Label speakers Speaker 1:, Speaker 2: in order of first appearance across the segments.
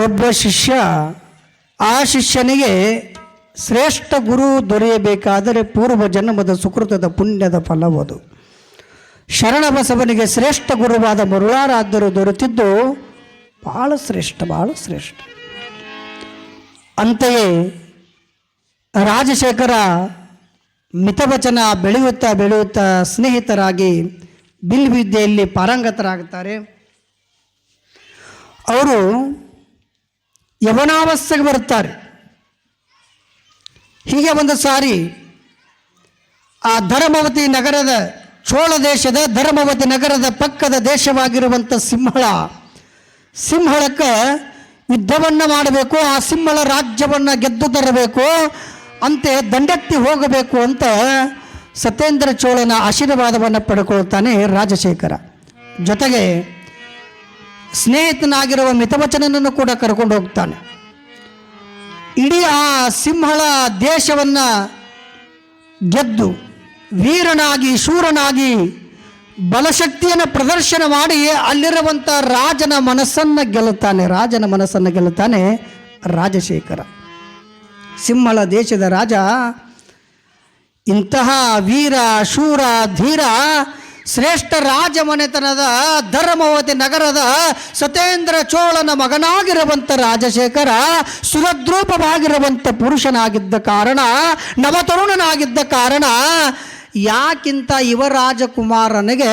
Speaker 1: ಒಬ್ಬ ಶಿಷ್ಯ ಆ ಶಿಷ್ಯನಿಗೆ ಶ್ರೇಷ್ಠ ಗುರು ದೊರೆಯಬೇಕಾದರೆ ಪೂರ್ವ ಜನ್ಮದ ಸುಕೃತದ ಪುಣ್ಯದ ಫಲವದು ಶರಣಬಸವನಿಗೆ ಶ್ರೇಷ್ಠ ಗುರುವಾದ ಮರುಳಾರಾಧ್ಯರು ದೊರೆತಿದ್ದು ಬಹಳ ಶ್ರೇಷ್ಠ ಬಹಳ ಶ್ರೇಷ್ಠ. ಅಂತೆಯೇ ರಾಜಶೇಖರ ಮಿತವಚನ ಬೆಳೆಯುತ್ತಾ ಬೆಳೆಯುತ್ತಾ ಸ್ನೇಹಿತರಾಗಿ ಬಿಲ್ವಿದ್ಯೆಯಲ್ಲಿ ಪಾರಂಗತರಾಗುತ್ತಾರೆ ಅವರು ಯವನಾವಸ್ಥೆಗೆ ಬರುತ್ತಾರೆ ಹೀಗೆ ಒಂದು ಸಾರಿ ಆ ಧರ್ಮವತಿ ನಗರದ ಚೋಳ ದೇಶದ ಧರ್ಮವತಿ ನಗರದ ಪಕ್ಕದ ದೇಶವಾಗಿರುವಂಥ ಸಿಂಹಳ, ಸಿಂಹಳಕ್ಕೆ ಯುದ್ಧವನ್ನು ಮಾಡಬೇಕು, ಆ ಸಿಂಹಳ ರಾಜ್ಯವನ್ನು ಗೆದ್ದು ತರಬೇಕು, ಅಂತೆ ದಂಡೆತ್ತಿ ಹೋಗಬೇಕು ಅಂತ ಸತ್ಯೇಂದ್ರ ಚೋಳನ ಆಶೀರ್ವಾದವನ್ನು ಪಡ್ಕೊಳ್ತಾನೆ ರಾಜಶೇಖರ. ಜೊತೆಗೆ ಸ್ನೇಹಿತನಾಗಿರುವ ಮಿತವಚನನನ್ನು ಕೂಡ ಕರ್ಕೊಂಡು ಹೋಗ್ತಾನೆ. ಇಡೀ ಆ ಸಿಂಹಳ ದೇಶವನ್ನು ಗೆದ್ದು ವೀರನಾಗಿ, ಶೂರನಾಗಿ, ಬಲಶಕ್ತಿಯನ್ನು ಪ್ರದರ್ಶನ ಮಾಡಿ ಅಲ್ಲಿರುವಂಥ ರಾಜನ ಮನಸ್ಸನ್ನು ಗೆಲ್ಲುತ್ತಾನೆ, ರಾಜನ ಮನಸ್ಸನ್ನು ಗೆಲ್ಲುತ್ತಾನೆ ರಾಜಶೇಖರ. ಸಿಂಹಳ ದೇಶದ ರಾಜ ಇಂತಹ ವೀರ, ಶೂರ, ಧೀರ ಶ್ರೇಷ್ಠ ರಾಜಮನೆತನದ ಧರ್ಮವತಿ ನಗರದ ಸತೇಂದ್ರ ಚೋಳನ ಮಗನಾಗಿರುವಂಥ ರಾಜಶೇಖರ ಸುರದ್ರೂಪವಾಗಿರುವಂಥ ಪುರುಷನಾಗಿದ್ದ ಕಾರಣ, ನವತರುಣನಾಗಿದ್ದ ಕಾರಣ ಯಾಕಿಂತ ಯುವ ರಾಜಕುಮಾರನಿಗೆ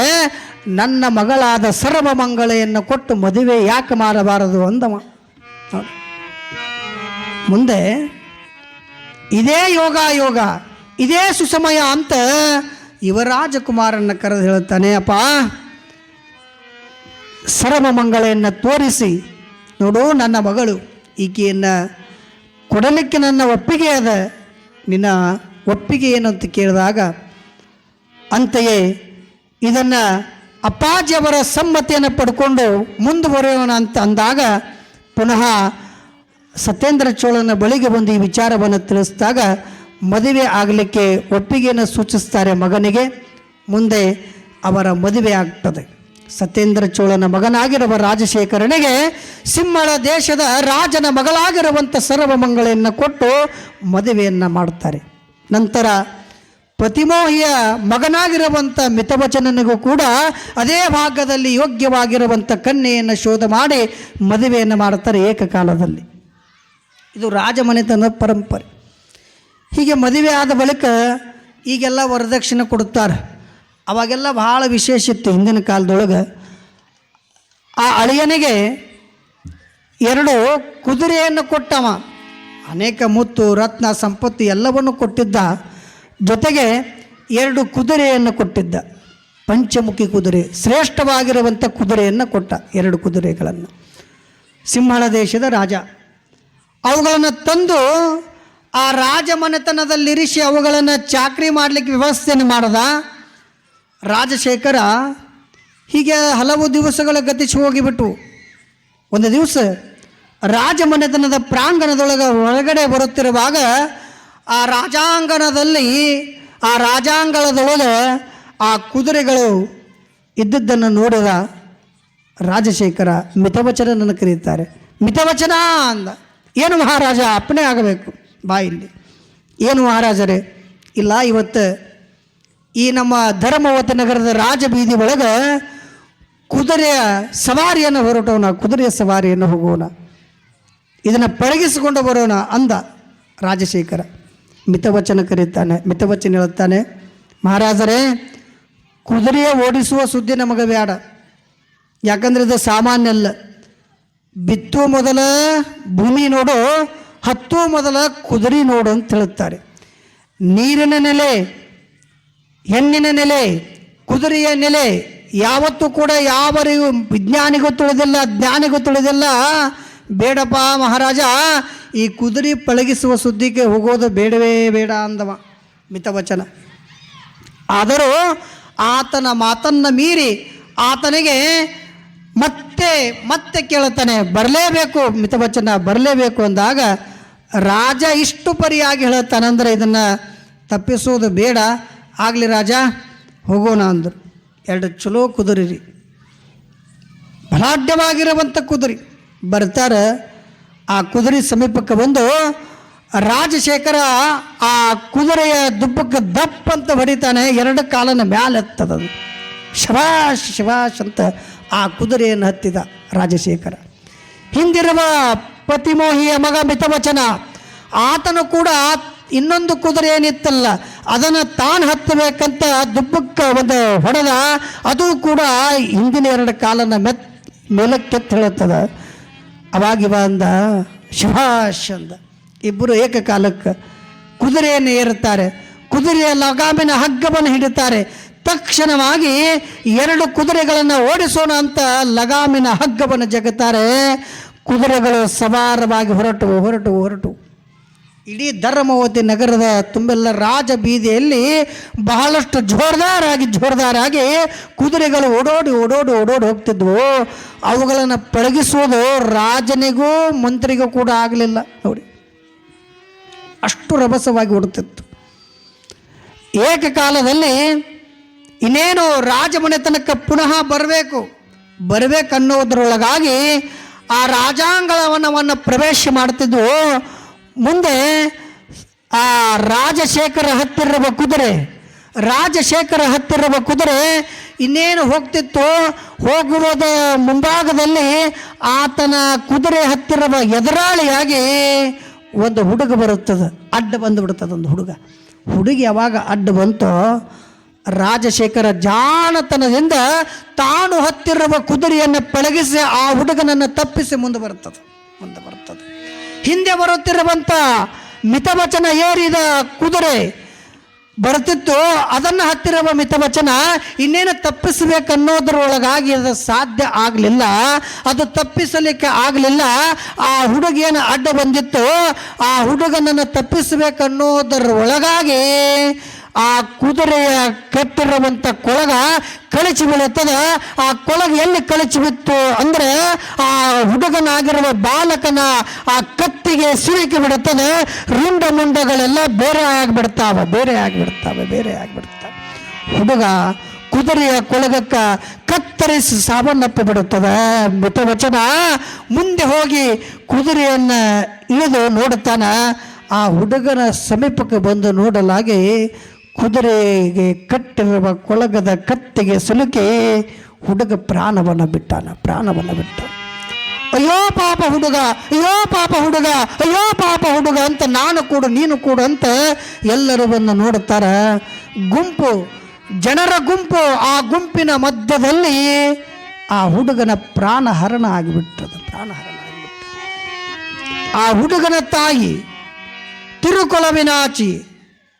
Speaker 1: ನನ್ನ ಮಗಳಾದ ಸರ್ವಮಂಗಳೆಯನ್ನು ಕೊಟ್ಟು ಮದುವೆ ಯಾಕೆ ಮಾಡಬಾರದು ಅಂದವ. ಮುಂದೆ ಇದೇ ಯೋಗ ಯೋಗ ಇದೇ ಸುಸಮಯ ಅಂತ ಯುವರಾಜಕುಮಾರನ ಕರೆದು ಹೇಳುತ್ತಾನೆ, ಅಪ್ಪ ಸರ್ವಮಂಗಳೆಯನ್ನು ತೋರಿಸಿ. ನೋಡು, ನನ್ನ ಮಗಳು ಈಕೆಯನ್ನು ಕೊಡಲಿಕ್ಕೆ ನನ್ನ ಒಪ್ಪಿಗೆ ಅದ. ನಿನ್ನ ಒಪ್ಪಿಗೆ ಏನು ಅಂತ ಕೇಳಿದಾಗ, ಅಂತೆಯೇ ಇದನ್ನು ಅಪ್ಪಾಜಿಯವರ ಸಮ್ಮತಿಯನ್ನು ಪಡ್ಕೊಂಡು ಮುಂದುವರೆಯೋಣ ಅಂತ ಅಂದಾಗ, ಪುನಃ ಸತ್ಯೇಂದ್ರ ಚೋಳನ ಬಳಿಗೆ ಬಂದು ಈ ವಿಚಾರವನ್ನು ತಿಳಿಸಿದಾಗ ಮದುವೆ ಆಗಲಿಕ್ಕೆ ಒಪ್ಪಿಗೆಯನ್ನು ಸೂಚಿಸ್ತಾರೆ ಮಗನಿಗೆ, ಮುಂದೆ ಅವರ ಮದುವೆ ಆಗ್ತದೆ. ಸತ್ಯೇಂದ್ರ ಚೋಳನ ಮಗನಾಗಿರುವ ರಾಜಶೇಖರನಿಗೆ ಸಿಂಹಳ ದೇಶದ ರಾಜನ ಮಗಳಾಗಿರುವಂಥ ಸರ್ವಮಂಗಳೆಯನ್ನು ಕೊಟ್ಟು ಮದುವೆಯನ್ನು ಮಾಡ್ತಾರೆ. ನಂತರ ಪ್ರತಿಮೋಹಿಯ ಮಗನಾಗಿರುವಂಥ ಮಿತವಚನನಿಗೂ ಕೂಡ ಅದೇ ಭಾಗದಲ್ಲಿ ಯೋಗ್ಯವಾಗಿರುವಂಥ ಕನ್ಯೆಯನ್ನು ಶೋಧ ಮಾಡಿ ಮದುವೆಯನ್ನು ಮಾಡ್ತಾರೆ ಏಕಕಾಲದಲ್ಲಿ. ಇದು ರಾಜಮನೆತನದ ಪರಂಪರೆ. ಹೀಗೆ ಮದುವೆ ಆದ ಬಳಿಕ ಈಗೆಲ್ಲ ವರದಕ್ಷಿಣೆ ಕೊಡುತ್ತಾರೆ. ಅವಾಗೆಲ್ಲ ಭಾಳ ವಿಶೇಷ ಇತ್ತು ಹಿಂದಿನ ಕಾಲದೊಳಗೆ. ಆ ಅಳಿಯನಿಗೆ ಎರಡು ಕುದುರೆಯನ್ನು ಕೊಟ್ಟವ. ಅನೇಕ ಮುತ್ತು, ರತ್ನ, ಸಂಪತ್ತು ಎಲ್ಲವನ್ನು ಕೊಟ್ಟಿದ್ದ. ಜೊತೆಗೆ ಎರಡು ಕುದುರೆಯನ್ನು ಕೊಟ್ಟಿದ್ದ. ಪಂಚಮುಖಿ ಕುದುರೆ ಶ್ರೇಷ್ಠವಾಗಿರುವಂಥ ಕುದುರೆಯನ್ನು ಕೊಟ್ಟ ಎರಡು ಕುದುರೆಗಳನ್ನು. ಸಿಂಹಳ ದೇಶದ ರಾಜ. ಅವುಗಳನ್ನು ತಂದು ಆ ರಾಜಮನೆತನದಲ್ಲಿರಿಸಿ ಅವುಗಳನ್ನು ಚಾಕ್ರಿ ಮಾಡಲಿಕ್ಕೆ ವ್ಯವಸ್ಥೆಯನ್ನು ಮಾಡದ ರಾಜಶೇಖರ ಹೀಗೆ ಹಲವು ದಿವಸಗಳ ಗತಿಸಿ ಹೋಗಿಬಿಟ್ಟು ಒಂದು ದಿವಸ ರಾಜಮನೆತನದ ಪ್ರಾಂಗಣದೊಳಗೆ ಒಳಗಡೆ ಬರುತ್ತಿರುವಾಗ ಆ ರಾಜಾಂಗಣದಲ್ಲಿ, ಆ ರಾಜಾಂಗಣದೊಳಗೆ ಆ ಕುದುರೆಗಳು ಇದ್ದದ್ದನ್ನು ನೋಡಿದ ರಾಜಶೇಖರ ಮಿತವಚನನನ್ನು ಕರೀತಾರೆ ಮಿತವಚನ ಅಂದ. ಏನು ಮಹಾರಾಜ, ಅಪ್ಪಣೆ ಆಗಬೇಕು. ಬಾ ಇಲ್ಲಿ. ಏನು ಮಹಾರಾಜರೇ? ಇಲ್ಲ, ಇವತ್ತು ಈ ನಮ್ಮ ಧರ್ಮವತ ನಗರದ ರಾಜಬೀದಿ ಒಳಗೆ ಕುದುರೆಯ ಸವಾರಿಯನ್ನು ಹೊರಟೋಣ, ಕುದುರೆಯ ಸವಾರಿಯನ್ನು ಹೋಗೋಣ. ಇದನ್ನು ಪಳಗಿಸಿಕೊಂಡು ಬರೋಣ ಅಂದ ರಾಜಶೇಖರ. ಮಿತವಚನ ಕರೀತಾನೆ, ಮಿತವಚನ ಹೇಳುತ್ತಾನೆ, ಮಹಾರಾಜರೇ, ಕುದುರೆಯ ಓಡಿಸುವ ಸುದ್ದಿ ನಮಗೆ ಬೇಡ ಯಾಕಂದ್ರೆ ಇದು ಸಾಮಾನ್ಯ ಅಲ್ಲ. ಬಿತ್ತು ಮೊದಲ ಭೂಮಿ ನೋಡು ಹತ್ತು ಮೊದಲ ಕುದುರೆ ನೋಡು ಅಂತ ಹೇಳುತ್ತಾರೆ. ನೀರಿನ ನೆಲೆ, ಹೆಣ್ಣಿನ ನೆಲೆ, ಕುದುರೆಯ ನೆಲೆ ಯಾವತ್ತೂ ಕೂಡ ಯಾವರಿಗೂ ವಿಜ್ಞಾನಿಗೂ ತಿಳಿದಿಲ್ಲ, ಜ್ಞಾನಿಗೂ ತಿಳಿದಿಲ್ಲ. ಬೇಡಪ್ಪ ಮಹಾರಾಜ, ಈ ಕುದುರೆ ಪಳಗಿಸುವ ಸುದ್ದಿಗೆ ಹೋಗೋದು ಬೇಡವೇ ಬೇಡ ಅಂದವ ಮಿತವಚನ. ಆದರೂ ಆತನ ಮಾತನ್ನು ಮೀರಿ ಆತನಿಗೆ ಮತ್ತೆ ಮತ್ತೆ ಕೇಳುತ್ತಾನೆ, ಬರಲೇಬೇಕು, ಮಿತವಚನ ಬರಲೇಬೇಕು ಅಂದಾಗ ರಾಜ ಇಷ್ಟು ಪರಿಯಾಗಿ ಹೇಳುತ್ತಾನಂದ್ರೆ ಇದನ್ನು ತಪ್ಪಿಸುವುದು ಬೇಡ. ಆಗಲಿ ರಾಜ, ಹೋಗೋಣ ಅಂದರು. ಎರಡು ಚಲೋ ಕುದುರೆ ರೀ. ಬಲಾಢ್ಯವಾಗಿರುವಂಥ ಕುದುರೆ. ಬರ್ತಾರೆ, ಆ ಕುದುರೆ ಸಮೀಪಕ್ಕೆ ಬಂದು ರಾಜಶೇಖರ ಆ ಕುದುರೆಯ ದುಬ್ಬಕ್ಕೆ ದಪ್ಪ ಅಂತ ಹೊಡಿತಾನೆ, ಎರಡು ಕಾಲನ ಮ್ಯಾಲೆತ್ತದ ಶಿವಾಶ್ ಶಿವಾಶ್ ಅಂತ ಆ ಕುದುರೆಯನ್ನು ಹತ್ತಿದ ರಾಜಶೇಖರ. ಹಿಂದಿರುವ ಪತಿಮೋಹಿಯ ಮಗ ಮಿತವಚನ, ಆತನು ಕೂಡ ಇನ್ನೊಂದು ಕುದುರೆ ಏನಿತ್ತಲ್ಲ, ಅದನ್ನು ತಾನು ಹತ್ತಬೇಕಂತ ದುಬ್ಬಕ್ಕೆ ಒಂದು ಹೊಡೆದ, ಅದು ಕೂಡ ಹಿಂದಿನ ಎರಡು ಕಾಲನ ಮೆತ್ ಮೇಲಕ್ಕೆ ಹೇಳುತ್ತದ ಅವಾಗಿವ ಅಂದ ಶಭಾಷ್ ಅಂದ. ಇಬ್ಬರು ಏಕಕಾಲಕ್ಕೆ ಕುದುರೆಯನ್ನು ಏರುತ್ತಾರೆ. ಕುದುರೆಯ ಲಗಾಮಿನ ಹಗ್ಗವನ್ನು ಹಿಡಿತಾರೆ. ತಕ್ಷಣವಾಗಿ ಎರಡು ಕುದುರೆಗಳನ್ನು ಓಡಿಸೋಣ ಅಂತ ಲಗಾಮಿನ ಹಗ್ಗವನ್ನು ಜಗುತ್ತಾರೆ ಕುದುರೆಗಳು ಸವಾರವಾಗಿ ಹೊರಟು ಹೊರಟು ಹೊರಟು ಇಡೀ ಧರ್ಮವತಿ ನಗರದ ತುಂಬೆಲ್ಲ ರಾಜ ಬೀದಿಯಲ್ಲಿ ಬಹಳಷ್ಟು ಜೋರ್ದಾರಾಗಿ ಜೋರ್ದಾರಾಗಿ ಕುದುರೆಗಳು ಓಡೋಡಿ ಓಡೋಡಿ ಓಡೋಡಿ ಹೋಗ್ತಿದ್ವು. ಅವುಗಳನ್ನು ಪಳಗಿಸುವುದು ರಾಜನಿಗೂ ಮಂತ್ರಿಗೂ ಕೂಡ ಆಗಲಿಲ್ಲ. ನೋಡಿ, ಅಷ್ಟು ರಭಸವಾಗಿ ಓಡುತ್ತಿತ್ತು. ಏಕಕಾಲದಲ್ಲಿ ಇನ್ನೇನು ರಾಜಮನೆತನಕ್ಕೆ ಪುನಃ ಬರಬೇಕು? ಬರಬೇಕನ್ನೋದ್ರೊಳಗಾಗಿ ಆ ರಾಜಾಂಗಣವನವನ್ನು ಪ್ರವೇಶ ಮಾಡ್ತಿದ್ದು ಮುಂದೆ ಆ ರಾಜಶೇಖರ ಹತ್ತಿರುವ ಕುದುರೆ, ರಾಜಶೇಖರ ಹತ್ತಿರುವ ಕುದುರೆ ಇನ್ನೇನು ಹೋಗ್ತಿತ್ತು? ಹೋಗುವುದ ಮುಂಭಾಗದಲ್ಲಿ ಆತನ ಕುದುರೆ ಹತ್ತಿರುವ ಎದುರಾಳಿಯಾಗಿ ಒಂದು ಹುಡುಗ ಬರುತ್ತದೆ. ಅಡ್ಡ ಬಂದು ಬಿಡುತ್ತದೆ ಒಂದು ಹುಡುಗ. ಹುಡುಗಿ ಯಾವಾಗ ಅಡ್ಡ ಬಂತೋ ರಾಜಶೇಖರ ಜಾಣತನದಿಂದ ತಾನು ಹತ್ತಿರುವ ಕುದುರೆಯನ್ನು ಪಳಗಿಸಿ ಆ ಹುಡುಗನನ್ನು ತಪ್ಪಿಸಿ ಮುಂದೆ ಬರುತ್ತದೆ ಮುಂದೆ ಬರುತ್ತದೆ. ಹಿಂದೆ ಬರುತ್ತಿರುವಂಥ ಮಿತವಚನ ಏರಿದ ಕುದುರೆ ಬರ್ತಿತ್ತು ಅದನ್ನು ಹತ್ತಿರುವ ಮಿತವಚನ ಇನ್ನೇನು ತಪ್ಪಿಸಬೇಕನ್ನೋದ್ರೊಳಗಾಗಿ ಅದು ಸಾಧ್ಯ ಆಗಲಿಲ್ಲ. ಅದು ತಪ್ಪಿಸಲಿಕ್ಕೆ ಆಗಲಿಲ್ಲ. ಆ ಹುಡುಗಿಯನ್ನು ಅಡ್ಡ ಬಂದಿತ್ತು. ಆ ಹುಡುಗನನ್ನು ತಪ್ಪಿಸಬೇಕನ್ನೋದರ ಒಳಗಾಗಿ ಆ ಕುದುರೆಯ ಕಟ್ಟಿರುವಂಥ ಕೊಳಗ ಕಳಚಿ ಬೀಳುತ್ತದೆ. ಆ ಕೊಳಗ ಎಲ್ಲಿ ಕಳಚಿ ಬಿತ್ತು ಅಂದರೆ ಆ ಹುಡುಗನಾಗಿರುವ ಬಾಲಕನ ಆ ಕತ್ತಿಗೆ ಸಿಲುಕಿ ಬಿಡುತ್ತದೆ. ರುಂಡ ಮುಂಡಗಳೆಲ್ಲ ಬೇರೆ ಆಗಿಬಿಡ್ತಾವೆ ಬೇರೆ ಆಗಿಬಿಡ್ತಾವೆ ಬೇರೆ ಆಗಿಬಿಡ್ತಾವೆ. ಹುಡುಗ ಕುದುರೆಯ ಕೊಳಗಕ್ಕ ಕತ್ತರಿಸಿ ಸಾವನ್ನಪ್ಪಿ ಬಿಡುತ್ತದೆ. ಮಿತವಚನ ಮುಂದೆ ಹೋಗಿ ಕುದುರೆಯನ್ನು ಇಳಿದು ನೋಡುತ್ತಾನ. ಆ ಹುಡುಗನ ಸಮೀಪಕ್ಕೆ ಬಂದು ನೋಡಲಾಗಿ ಕುದುರೆಗೆ ಕಟ್ಟಿರುವ ಕೊಳಗದ ಕತ್ತಿಗೆ ಸಿಲುಕಿ ಹುಡುಗ ಪ್ರಾಣವನ್ನು ಬಿಟ್ಟಾನ, ಪ್ರಾಣವನ್ನು ಬಿಟ್ಟ. ಅಯ್ಯೋ ಪಾಪ ಹುಡುಗ, ಅಯ್ಯೋ ಪಾಪ ಹುಡುಗ, ಅಯ್ಯೋ ಪಾಪ ಹುಡುಗ ಅಂತ ನಾನು ಕೂಡ, ನೀನು ಕೂಡ ಅಂತ ಎಲ್ಲರೂ ಬಂದು ಗುಂಪು, ಜನರ ಗುಂಪು ಆ ಗುಂಪಿನ ಮಧ್ಯದಲ್ಲಿ ಆ ಹುಡುಗನ ಪ್ರಾಣಹರಣ ಆಗಿಬಿಟ್ಟದ ಪ್ರಾಣಹರಣ ಆಗಿಬಿಟ್ಟ ಆ ಹುಡುಗನ ತಾಯಿ ತಿರುಕೊಳವಿನಾಚಿ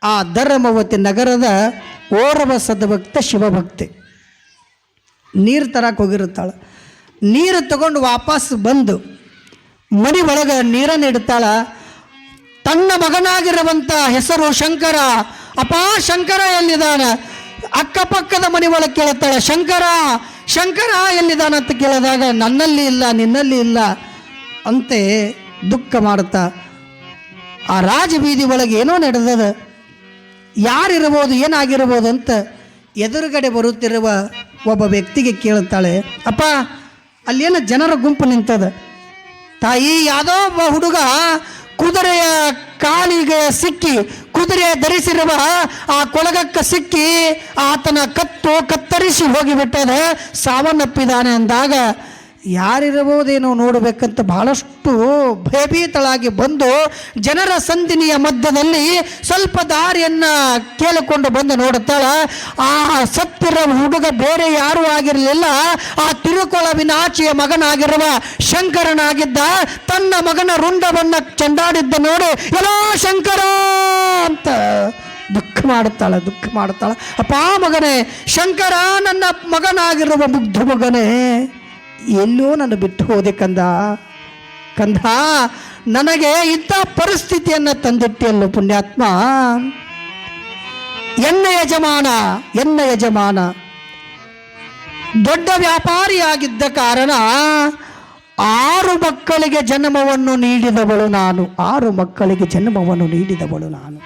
Speaker 1: ಆ ಧರ್ಮವತಿ ನಗರದ ಓರವ ಸದ್ಭಕ್ತ ಶಿವಭಕ್ತಿ. ನೀರು ತರಕ್ಕೆ ಹೋಗಿರುತ್ತಾಳೆ. ನೀರು ತಗೊಂಡು ವಾಪಸ್ ಬಂದು ಮನೆ ಒಳಗೆ ನೀರನ್ನು ಇಡ್ತಾಳೆ. ತನ್ನ ಮಗನಾಗಿರುವಂಥ ಹೆಸರು ಶಂಕರ ಅಪಾ ಶಂಕರ ಎಲ್ಲಿದ್ದಾನೆ? ಅಕ್ಕಪಕ್ಕದ ಮನೆ ಒಳಗೆ ಕೇಳುತ್ತಾಳೆ ಶಂಕರ ಶಂಕರ ಎಲ್ಲಿದ್ದಾನೆ? ಅಂತ ಕೇಳಿದಾಗ, ನನ್ನಲ್ಲಿ ಇಲ್ಲ, ನಿನ್ನಲ್ಲಿ ಇಲ್ಲ. ಅಂತೆ ದುಃಖ ಮಾಡುತ್ತಾ ಆ ರಾಜಬೀದಿ ಒಳಗೆ ಏನೋ ನಡೆದದ. ಯಾರಿರ್ಬೋದು, ಏನಾಗಿರ್ಬೋದು ಅಂತ ಎದುರುಗಡೆ ಬರುತ್ತಿರುವ ಒಬ್ಬ ವ್ಯಕ್ತಿಗೆ ಕೇಳುತ್ತಾಳೆ, ಅಪ್ಪ, ಅಲ್ಲೇನು ಜನರ ಗುಂಪು ನಿಂತದ. ತಾಯಿ ಯಾವುದೋ ಒಬ್ಬ ಹುಡುಗ ಕುದುರೆಯ ಕಾಲಿಗೆ ಸಿಕ್ಕಿ, ಕುದುರೆ ಧರಿಸಿರುವ ಆ ಕೊಳಗಕ್ಕೆ ಸಿಕ್ಕಿ ಆತನ ಕತ್ತು ಕತ್ತರಿಸಿ ಹೋಗಿಬಿಟ್ಟದ ಸಾವನ್ನಪ್ಪಿದ್ದಾನೆ ಅಂದಾಗ ಯಾರಿರಬಹುದೇನೋ ನೋಡಬೇಕಂತ ಬಹಳಷ್ಟು ಭಯಭೀತಳಾಗಿ ಬಂದು ಜನರ ಸಂದಿನಿಯ ಮಧ್ಯದಲ್ಲಿ ಸ್ವಲ್ಪ ದಾರಿಯನ್ನು ಕೇಳಿಕೊಂಡು ಬಂದು ನೋಡುತ್ತಾಳ. ಆ ಸತ್ತಿರ ಹುಡುಗ ಬೇರೆ ಯಾರೂ ಆಗಿರಲಿಲ್ಲ. ಆ ತಿರುಕೊಳವಿನಾಚಿಯ ಮಗನಾಗಿರುವ ಶಂಕರನಾಗಿದ್ದ ತನ್ನ ಮಗನ ರುಂಡವನ್ನು ಚಂಡಾಡಿದ್ದ ನೋಡಿ ಎಲ್ಲೋ ಶಂಕರ! ಅಂತ ದುಃಖ ಮಾಡುತ್ತಾಳೆ ದುಃಖ ಮಾಡುತ್ತಾಳೆ. ಅಪ್ಪ ಮಗನೇ, ಶಂಕರ ನನ್ನ ಮಗನಾಗಿರುವ ಮುಗ್ಧ ಮಗನೇ! ಎಲ್ಲೋ ನನ್ನ ಬಿಟ್ಟು ಹೋದೆ ಕಂದ. ಕಂದ, ನನಗೆ ಇಂಥ ಪರಿಸ್ಥಿತಿಯನ್ನು ತಂದಿಟ್ಟಿಯಲ್ಲ ಪುಣ್ಯಾತ್ಮ. ಎನ್ನ ಯಜಮಾನ ಎನ್ನ ಯಜಮಾನ. ದೊಡ್ಡ ವ್ಯಾಪಾರಿಯಾಗಿದ್ದ ಕಾರಣ ಆರು ಮಕ್ಕಳಿಗೆ ಜನ್ಮವನ್ನು ನೀಡಿದವಳು ನಾನು. ಆರು ಮಕ್ಕಳಿಗೆ ಜನ್ಮವನ್ನು ನೀಡಿದವಳು ನಾನು.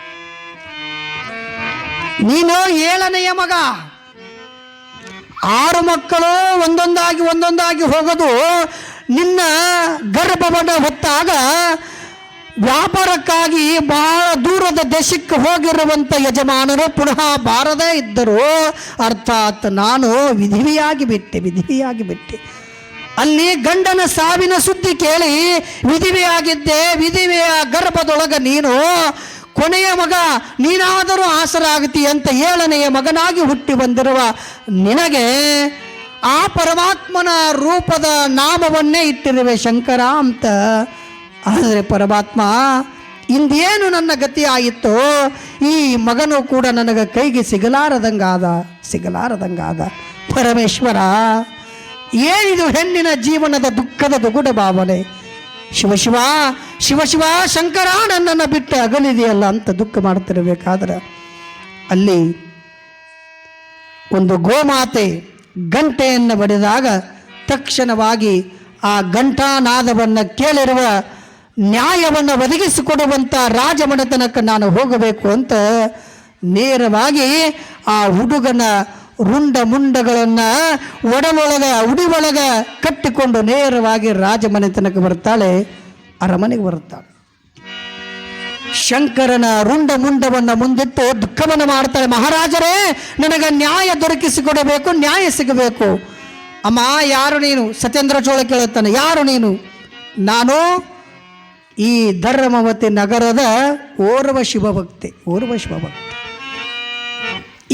Speaker 1: ನೀನು ಏಳನೆಯ ಮಗ. ಆರು ಮಕ್ಕಳು ಒಂದೊಂದಾಗಿ ಒಂದೊಂದಾಗಿ ಹೋಗೋದು ನಿನ್ನ ಗರ್ಭವನ್ನು ಹೊತ್ತಾಗ ವ್ಯಾಪಾರಕ್ಕಾಗಿ ಬಹಳ ದೂರದ ದೇಶಕ್ಕೆ ಹೋಗಿರುವಂಥ ಯಜಮಾನರು ಪುನಃ ಬಾರದೇ ಇದ್ದರು. ಅರ್ಥಾತ್ ನಾನು ವಿಧಿವಿಯಾಗಿ ಬಿಟ್ಟೆ ವಿಧಿವಿಯಾಗಿ ಬಿಟ್ಟೆ. ಅಲ್ಲಿ ಗಂಡನ ಸಾವಿನ ಸುದ್ದಿ ಕೇಳಿ, ವಿಧಿವೆಯಾಗಿದ್ದೆ, ವಿಧಿವೆಯ ಗರ್ಭದೊಳಗ ನೀನು ಕೊನೆಯ ಮಗ, ನೀನಾದರೂ ಆಸರಾಗತಿ ಅಂತ ಏಳನೆಯ ಮಗನಾಗಿ ಹುಟ್ಟಿ ಬಂದಿರುವ ನಿನಗೆ ಆ ಪರಮಾತ್ಮನ ರೂಪದ ನಾಮವನ್ನೇ ಇಟ್ಟಿರುವೆ ಶಂಕರ ಅಂತ. ಆದರೆ ಪರಮಾತ್ಮ, ಇಂದೇನು ನನ್ನ ಗತಿ ಆಯಿತು, ಈ ಮಗನು ಕೂಡ ನನಗೆ ಕೈಗೆ ಸಿಗಲಾರದಂಗಾದ ಸಿಗಲಾರದಂಗಾದ. ಪರಮೇಶ್ವರ, ಏನಿದು ಹೆಣ್ಣಿನ ಜೀವನದ ದುಃಖದ ದುಗುಡ ಭಾವನೆ. ಶಿವಶಿವ ಶಿವ ಶಂಕರ, ನನ್ನನ್ನು ಬಿಟ್ಟು ಅಗಲಿದೆಯಲ್ಲ ಅಂತ ದುಃಖ ಮಾಡ್ತಿರಬೇಕಾದ್ರೆ ಅಲ್ಲಿ ಒಂದು ಗೋಮಾತೆ ಗಂಟೆಯನ್ನು ಬಡಿದಾಗ ತಕ್ಷಣವಾಗಿ ಆ ಘಂಟಾನಾದವನ್ನು ಕೇಳಿರುವ ನ್ಯಾಯವನ್ನು ಒದಗಿಸಿಕೊಡುವಂಥ ರಾಜಮನೆತನಕ್ಕೆ ನಾನು ಹೋಗಬೇಕು ಅಂತ ನೇರವಾಗಿ ಆ ಹುಡುಗನ ರುಂಡ ಮುಂಡಗಳನ್ನು ಒಡವೊಳಗ ಉಡಿ ಒಳಗ ಕಟ್ಟಿಕೊಂಡು ನೇರವಾಗಿ ರಾಜಮನೆತನಕ್ಕೆ ಬರ್ತಾಳೆ. ಅರಮನೆಗೆ ಬರುತ್ತಾಳೆ. ಶಂಕರನ ರುಂಡ ಮುಂಡವನ್ನು ಮುಂದಿಟ್ಟು ದುಃಖವನ್ನು ಮಾಡ್ತಾಳೆ. ಮಹಾರಾಜರೇ, ನನಗೆ ನ್ಯಾಯ ದೊರಕಿಸಿಕೊಡಬೇಕು, ನ್ಯಾಯ ಸಿಗಬೇಕು. ಅಮ್ಮ, ಯಾರು ನೀನು? ಸತ್ಯೇಂದ್ರ ಚೋಳ ಕೇಳುತ್ತಾನೆ. ಯಾರು ನೀನು? ನಾನು? ಈ ಧರ್ಮವತಿ ನಗರದ ಓರ್ವ ಶಿವಭಕ್ತಿ ಓರ್ವ ಶಿವಭಕ್ತಿ.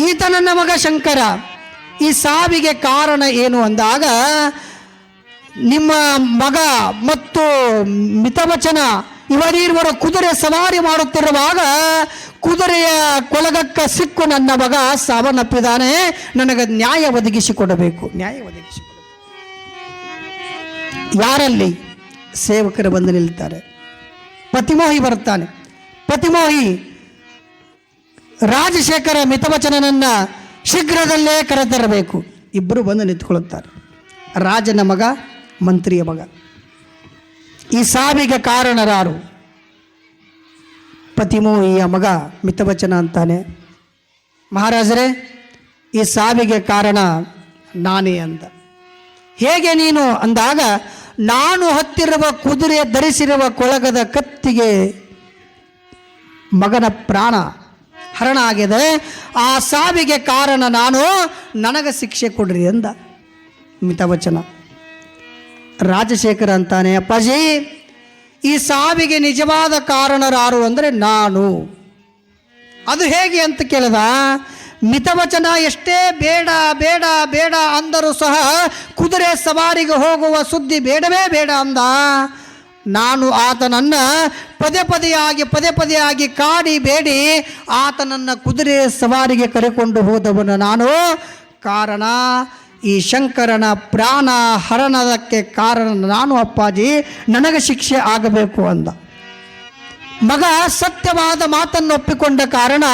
Speaker 1: ಈತ ನನ್ನ ಮಗ ಶಂಕರ. ಈ ಸಾವಿಗೆ ಕಾರಣ ಏನು ಅಂದಾಗ ನಿಮ್ಮ ಮಗ ಮತ್ತು ಮಿತವಚನ ಇವರೀರ್ವರು ಕುದುರೆ ಸವಾರಿ ಮಾಡುತ್ತಿರುವಾಗ ಕುದುರೆಯ ಕೊಳಗಕ್ಕ ಸಿಕ್ಕು ನನ್ನ ಮಗ ಸಾವನ್ನಪ್ಪಿದ್ದಾನೆ ನನಗೆ ನ್ಯಾಯ ಒದಗಿಸಿಕೊಡಬೇಕು. ನ್ಯಾಯ ಒದಗಿಸಿಕೊಡಬೇಕು. ಯಾರಲ್ಲಿ? ಸೇವಕರು ಬಂದು ನಿಲ್ತಾರೆ ಪತಿಮೋಹಿ ಬರುತ್ತಾನೆ. ಪತಿಮೋಹಿ, ರಾಜಶೇಖರ ಮಿತವಚನನನ್ನ ಶೀಘ್ರದಲ್ಲೇ ಕರೆತರಬೇಕು. ಇಬ್ಬರು ಬಂದು ನಿಂತ್ಕೊಳ್ಳುತ್ತಾರೆ. ರಾಜನ ಮಗ ಮಂತ್ರಿಯ ಮಗ. ಈ ಸಾವಿಗೆ ಕಾರಣರಾರು ಪತಿಮೋಹಿಯ ಮಗ ಮಿತವಚನ ಅಂತಾನೆ. ಮಹಾರಾಜರೇ, ಈ ಸಾವಿಗೆ ಕಾರಣ ನಾನೇ ಅಂದ ಹೇಗೆ ನೀನು ಅಂದಾಗ, ನಾನು ಹತ್ತಿರುವ ಕುದುರೆ ಧರಿಸಿರುವ ಕೊಳಗದ ಕತ್ತಿಗೆ ಮಗನ ಪ್ರಾಣ ಹರಣ ಆಗಿದೆ ಆ ಸಾವಿಗೆ ಕಾರಣ ನಾನು, ನನಗೆ ಶಿಕ್ಷೆ ಕೊಡ್ರಿ ಅಂದ. ಮಿತವಚನ. ರಾಜಶೇಖರ ಅಂತಾನೆ. ಅಪ್ಪಾಜಿ, ಈ ಸಾವಿಗೆ ನಿಜವಾದ ಕಾರಣರಾರು ಅಂದರೆ ನಾನು. ಅದು ಹೇಗೆ ಅಂತ ಕೇಳಿದ? ಮಿತವಚನ ಎಷ್ಟೇ ಬೇಡ ಬೇಡ ಬೇಡ ಅಂದರೂ ಸಹ ಕುದುರೆ ಸವಾರಿಗೆ ಹೋಗುವ ಸುದ್ದಿ ಬೇಡವೇ ಬೇಡ ಅಂದ. ನಾನು ಆತನನ್ನು ಪದೇ ಪದೆಯಾಗಿ ಪದೇ ಪದೆಯಾಗಿ ಕಾಡಿ ಬೇಡಿ ಆತನನ್ನು ಕುದುರೆ ಸವಾರಿಗೆ ಕರೆಕೊಂಡು ಹೋದವನು ನಾನು. ಕಾರಣ ಈ ಶಂಕರನ ಪ್ರಾಣ ಹರಣದಕ್ಕೆ ಕಾರಣ ನಾನು ಅಪ್ಪಾಜಿ, ನನಗೆ ಶಿಕ್ಷೆ ಆಗಬೇಕು ಅಂದ. ಮಗ ಸತ್ಯವಾದ ಮಾತನ್ನು ಒಪ್ಪಿಕೊಂಡ ಕಾರಣ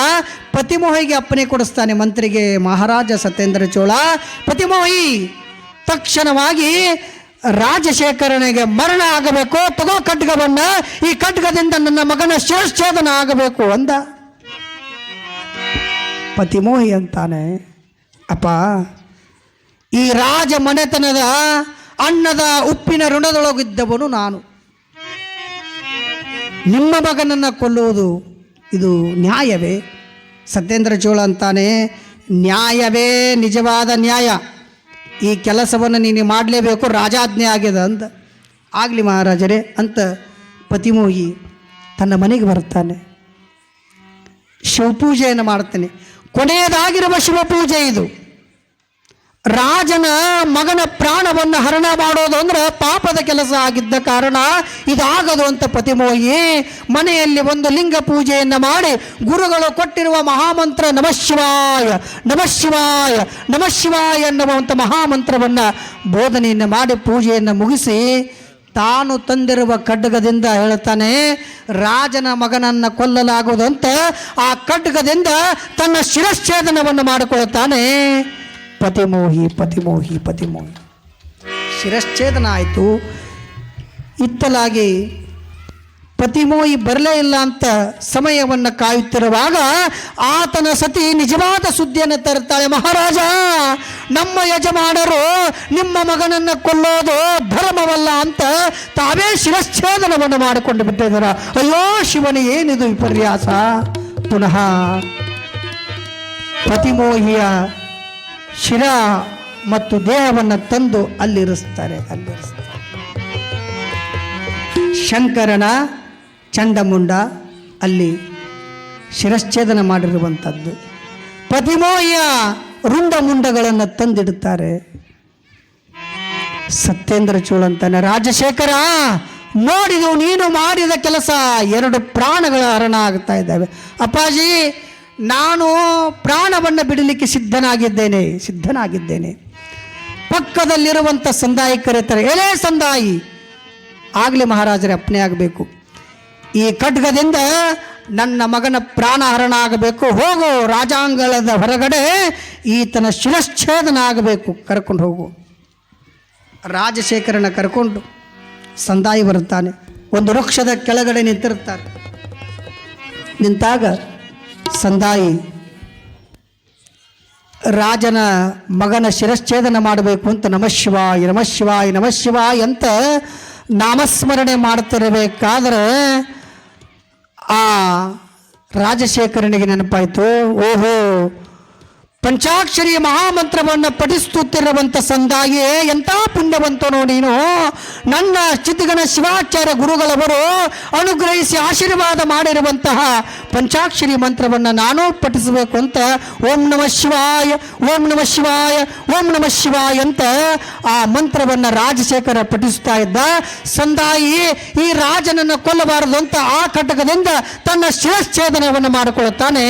Speaker 1: ಪತಿಮೋಹಿಗೆ ಅಪ್ಪನೆ ಕೊಡಿಸ್ತಾನೆ ಮಂತ್ರಿಗೆ ಮಹಾರಾಜ ಸತ್ಯೇಂದ್ರ ಚೋಳ. ಪತಿಮೋಹಿ, ತಕ್ಷಣವಾಗಿ ರಾಜಶೇಖರನಿಗೆ ಮರಣ ಆಗಬೇಕು, ತಗೋ ಖಡ್ಗವನ್ನ, ಈ ಖಡ್ಗದಿಂದ ನನ್ನ ಮಗನ ಶಿರಚ್ಛೇದನ ಆಗಬೇಕು ಅಂದ. ಪತಿಮೋಹಿ ಅಂತಾನೆ, ಅಪ್ಪ ಈ ರಾಜ ಮನೆತನದ ಅನ್ನದ ಉಪ್ಪಿನ ಋಣದೊಳಗಿದ್ದವನು ನಾನು. ನಿಮ್ಮ ಮಗನನ್ನು ಕೊಲ್ಲುವುದು ಇದು ನ್ಯಾಯವೇ? ಸತ್ಯೇಂದ್ರ ಚೋಳ ಅಂತಾನೆ, ನ್ಯಾಯವೇ ನಿಜವಾದ ನ್ಯಾಯ. ಈ ಕೆಲಸವನ್ನು ನೀನು ಮಾಡಲೇಬೇಕು, ರಾಜಾಜ್ಞೆ ಆಗ್ಯದ ಅಂತ ಆಗಲಿ ಮಹಾರಾಜರೇ, ಅಂತ ಪತಿಮೋಹಿ ತನ್ನ ಮನೆಗೆ ಬರ್ತಾನೆ ಶಿವಪೂಜೆಯನ್ನು ಮಾಡ್ತಾನೆ. ಕೊನೆಯದಾಗಿರುವ ಶಿವಪೂಜೆ ಇದು. ರಾಜನ ಮಗನ ಪ್ರಾಣವನ್ನು ಹರಣ ಮಾಡೋದು ಅಂದ್ರೆ ಪಾಪದ ಕೆಲಸ ಆಗಿದ್ದ ಕಾರಣ ಇದಾಗದು ಅಂತ ಪತಿಮೋಹಿ ಮನೆಯಲ್ಲಿ ಒಂದು ಲಿಂಗ ಪೂಜೆಯನ್ನು ಮಾಡಿ ಗುರುಗಳು ಕೊಟ್ಟಿರುವ ಮಹಾಮಂತ್ರ ನಮಶಿವಾಯ ನಮಶಿವಾಯ ನಮಶಿವಾಯ ಎನ್ನುವಂಥ ಮಹಾಮಂತ್ರವನ್ನು ಬೋಧನೆಯನ್ನು ಮಾಡಿ ಪೂಜೆಯನ್ನು ಮುಗಿಸಿ ತಾನು ತಂದಿರುವ ಖಡ್ಗದಿಂದ ಹೇಳ್ತಾನೆ, ರಾಜನ ಮಗನನ್ನು ಕೊಲ್ಲಲಾಗುವುದಂತೆ ಆ ಖಡ್ಗದಿಂದ ತನ್ನ ಶಿರಶ್ಛೇದನವನ್ನು ಮಾಡಿಕೊಳ್ತಾನೆ. ಪತಿಮೋಹಿ ಪತಿಮೋಹಿ ಪತಿಮೋಹಿ. ಶಿರಶ್ಚೇದನ ಆಯಿತು ಇತ್ತಲಾಗಿ ಪತಿಮೋಹಿ ಬರಲೇ ಇಲ್ಲ ಅಂತ ಸಮಯವನ್ನು ಕಾಯುತ್ತಿರುವಾಗ ಆತನ ಸತಿ ನಿಜವಾದ ಸುದ್ದಿಯನ್ನು ತರುತ್ತಾಳೆ. ಮಹಾರಾಜ, ನಮ್ಮ ಯಜಮಾನರು ನಿಮ್ಮ ಮಗನನ್ನು ಕೊಲ್ಲೋದು ಧರ್ಮವಲ್ಲ ಅಂತ ತಾವೇ ಶಿರಚ್ಛೇದನವನ್ನು ಮಾಡಿಕೊಂಡು ಬಿಟ್ಟಿದ್ದಾರೆ. ಅಯ್ಯೋ ಶಿವನ, ಏನಿದು ವಿಪರ್ಯಾಸ ಪುನಃ ಪತಿಮೋಹಿಯ ಶಿರ ಮತ್ತು ದೇಹವನ್ನು ತಂದು ಅಲ್ಲಿರಿಸ್ತಾರೆ ಅಲ್ಲಿರಿಸ್ತಾರೆ. ಶಂಕರನ ಚಂಡಮುಂಡ ಅಲ್ಲಿ ಶಿರಶ್ಛೇದನ ಮಾಡಿರುವಂಥದ್ದು. ಪ್ರತಿಮೋಯ ರುಂಡ ಮುಂಡಗಳನ್ನು ತಂದಿಡುತ್ತಾರೆ ಸತ್ಯೇಂದ್ರ ಚೋಳಂತಾನೆ ರಾಜಶೇಖರ ನೋಡಿದು ನೀನು ಮಾಡಿದ ಕೆಲಸ, ಎರಡು ಪ್ರಾಣಗಳ ಹರಣ ಆಗ್ತಾ ಇದ್ದಾವೆ. ಅಪ್ಪಾಜಿ ನಾನು ಪ್ರಾಣವನ್ನು ಬಿಡಲಿಕ್ಕೆ ಸಿದ್ಧನಾಗಿದ್ದೇನೆ ಸಿದ್ಧನಾಗಿದ್ದೇನೆ. ಪಕ್ಕದಲ್ಲಿರುವಂಥ ಸಂದಾಯಿ ಕರೀತಾರೆ ಎಲೆ ಸಂದಾಯಿ, ಆಗಲೇ ಮಹಾರಾಜರೇ ಅಪ್ಪಣೆ ಆಗಬೇಕು. ಈ ಖಡ್ಗದಿಂದ ನನ್ನ ಮಗನ ಪ್ರಾಣಹರಣ ಆಗಬೇಕು ಹೋಗು ರಾಜಾಂಗಳದ ಹೊರಗಡೆ ಈತನ ಶಿರಶ್ಛೇದನ ಆಗಬೇಕು ಕರ್ಕೊಂಡು ಹೋಗು. ರಾಜಶೇಖರನ ಕರ್ಕೊಂಡು ಸಂದಾಯಿ ಬರುತ್ತಾನೆ. ಒಂದು ವೃಕ್ಷದ ಕೆಳಗಡೆ ನಿಂತಿರುತ್ತಾರೆ. ನಿಂತಾಗ ಸಂದಾಯಿ. ರಾಜನ ಮಗನ ಶಿರಶ್ಛೇದನ ಮಾಡಬೇಕು ಅಂತ ನಮಃ ಶಿವಾಯ ನಮಃಶಿವಾಯ ನಮಃ ಶಿವಾಯ ಅಂತ ನಾಮಸ್ಮರಣೆ ಮಾಡ್ತಿರಬೇಕಾದ್ರೆ ಆ ರಾಜಶೇಖರನಿಗೆ ನೆನಪಾಯಿತು, ಓಹೋ ಪಂಚಾಕ್ಷರಿ ಮಹಾಮಂತ್ರವನ್ನು ಪಠಿಸುತ್ತಿರುವಂಥ ಸಂದಾಯೇ ಎಂಥ ಪುಣ್ಯವಂತನೋ ನೀನು. ನನ್ನ ಚಿತ್ತಗನ ಶಿವಾಚಾರ್ಯ ಗುರುಗಳವರು ಅನುಗ್ರಹಿಸಿ ಆಶೀರ್ವಾದ ಮಾಡಿರುವಂತಹ ಪಂಚಾಕ್ಷರಿ ಮಂತ್ರವನ್ನು ನಾನು ಪಠಿಸಬೇಕು ಅಂತ ಓಂ ನಮ ಶಿವಾಯ, ಓಂ ನಮ ಶಿವಾಯ, ಓಂ ನಮ ಶಿವಾಯ ಅಂತ ಆ ಮಂತ್ರವನ್ನು ರಾಜಶೇಖರ ಪಠಿಸುತ್ತಾ ಇದ್ದ. ಸಂದಾಯಿ, ಈ ರಾಜನನ್ನು ಕೊಲ್ಲಬಾರದು ಅಂತ ಆ ಘಟಕದಿಂದ ತನ್ನ ಶಿರಶ್ಛೇದನವನ್ನು ಮಾಡಿಕೊಳ್ಳುತ್ತಾನೆ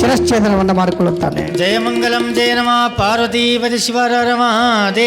Speaker 1: ಶಿರಶ್ಛೇದನವನ್ನು ಮಾಡಿಕೊಳ್ಳುತ್ತಾನೆ.
Speaker 2: ಜಯ മംഗളം ജയ നമ പാർവതീപതി ശിവരമഹാദേവ